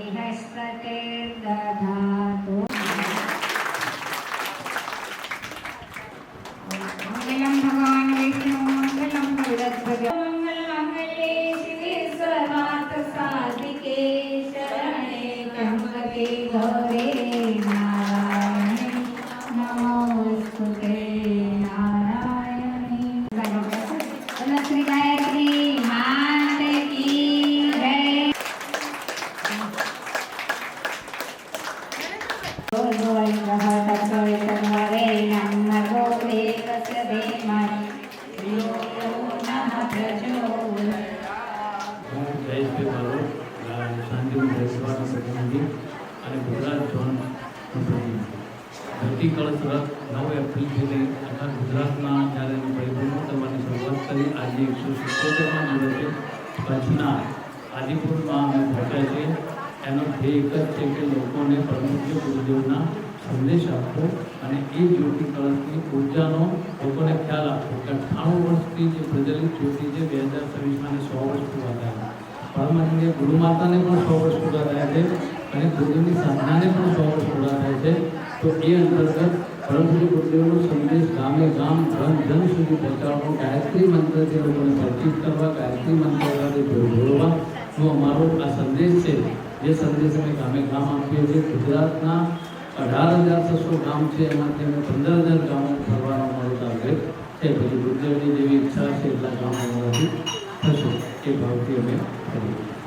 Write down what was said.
बृहस्पतिर्दधातु हरे नम नमो देवस्य અને ગુજરાત ઝોન ધરતી કળશ નવ એપ્રિલથી આખા ગુજરાતના જ્યારે પરિભ્રમણ કરવાની શરૂઆત કરી આજે એકસો સિત્તોતેરમાં દિવસે આદિપુરમાં અમે પહોંચ્યા છે એનો ધ્યેય એક જ છે કે લોકોને પરમપૂજ્ય ગુરુદેવના સંદેશ આપવો અને એ જ્યોતિ કળશની ઉર્જાનો લોકોને ખ્યાલ આપવો કે અઠ્ઠાણું વર્ષથી જે પ્રજલિત જ્યોતિ છે, બે હજાર છવ્વીસમાં સો વર્ષ પૂરા થયા પરમાનંદીય ગુરુ માતાને પણ સો વર્ષ પૂરા થયા છે અને ગુરુની સાધનાને પણ સો વર્ષ પૂરા થાય છે. તો એ અંતર્ગત પરમશ્રી ગુરુદેવનો સંદેશ ગામે ગામ, ધન ધન સુધી પહોંચાડવો ગાયત્રી મંત્રથી લોકોને પરિચિત કરવા, ગાયત્રી મંત્ર જોડવા તો અમારો આ સંદેશ છે. જે સંદેશ અમે ગામે ગામ આપીએ છીએ. ગુજરાતના અઢાર હજાર છસો ગામ છે એમાંથી અમે પંદર હજાર ગામો ફરવાનો મારો ટાર્ગેટ છે. પછી ગુરુદેવની જેવી ઈચ્છા છે એટલા ગામો અમારાથી થશે. એ ભાવથી અમે કરીએ